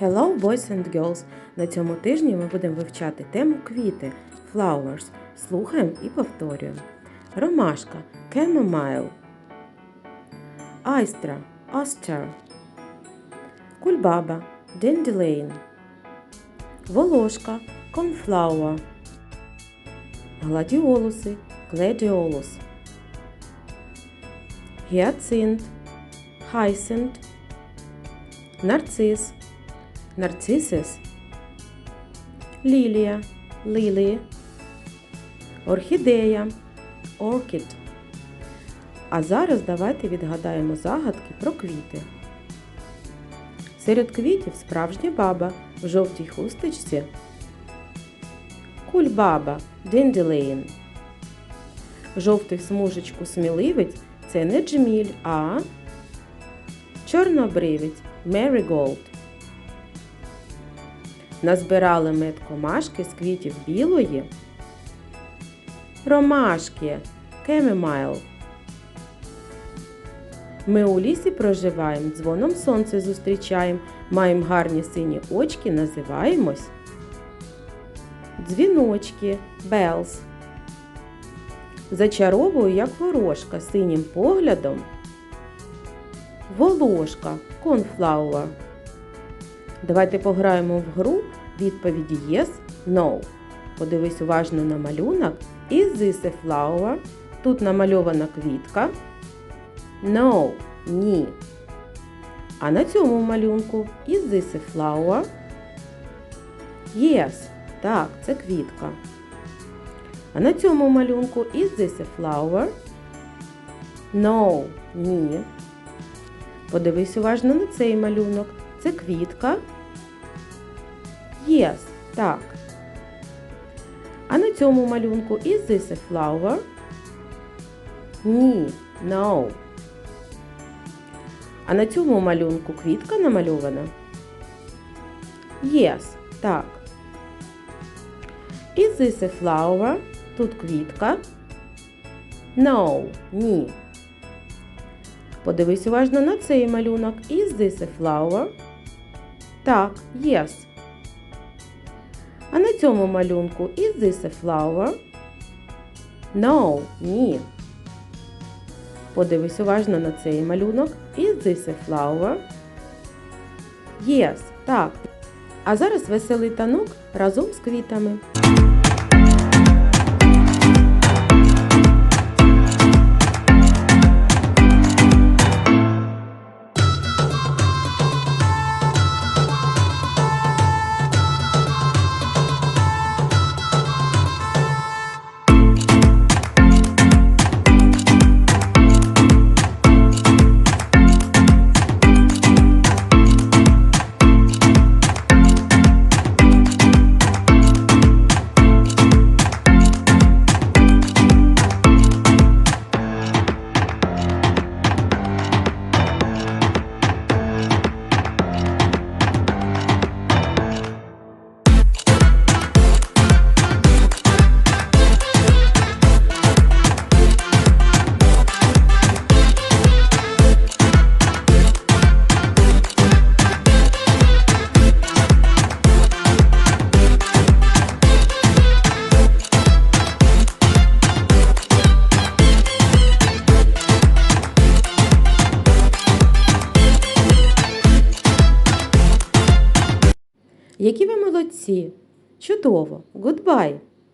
Hello, boys and girls! На цьому тижні ми будемо вивчати тему квіти flowers. Слухаємо і повторюємо. Ромашка chamomile. Айстра aster. Кульбаба dandelion. Волошка coneflower. Гладіолуси gladiolus. Гіацинт hyacinth. Нарцис нарцисис, лілія, лілі, орхідея, оркід. А зараз давайте відгадаємо загадки про квіти. Серед квітів справжня баба в жовтій хусточці. Кульбаба Денділейн. Жовтий смужечку сміливець це не джміль, а чорнобривець Marigold. Назбирали мед комашки з квітів білої, ромашки, кемемайл. Ми у лісі проживаємо, дзвоном сонце зустрічаємо, маємо гарні сині очки, називаємось. Дзвіночки, белс. Зачаровую, як ворожка, синім поглядом. Волошка, конфлауер. Давайте пограємо в гру відповіді Yes, No. Подивись уважно на малюнок. Is this a flower? Тут намальована квітка. No, ні. А на цьому малюнку Is this a flower? Yes, так, це квітка. А на цьому малюнку Is this a flower? No, ні. Подивись уважно на цей малюнок. Це квітка. Yes, так. А на цьому малюнку is this a flower? Ні, no. А на цьому малюнку квітка намальована? Yes, так. Is this a flower? Тут квітка. No, ні. Подивись уважно на цей малюнок. Is this a flower? Так, yes. А на цьому малюнку Is this a flower? No, ні. Подивись уважно на цей малюнок. Is this a flower? Yes, так. А зараз веселий танок разом з квітами. Які ви молодці! Чудово! Гудбай!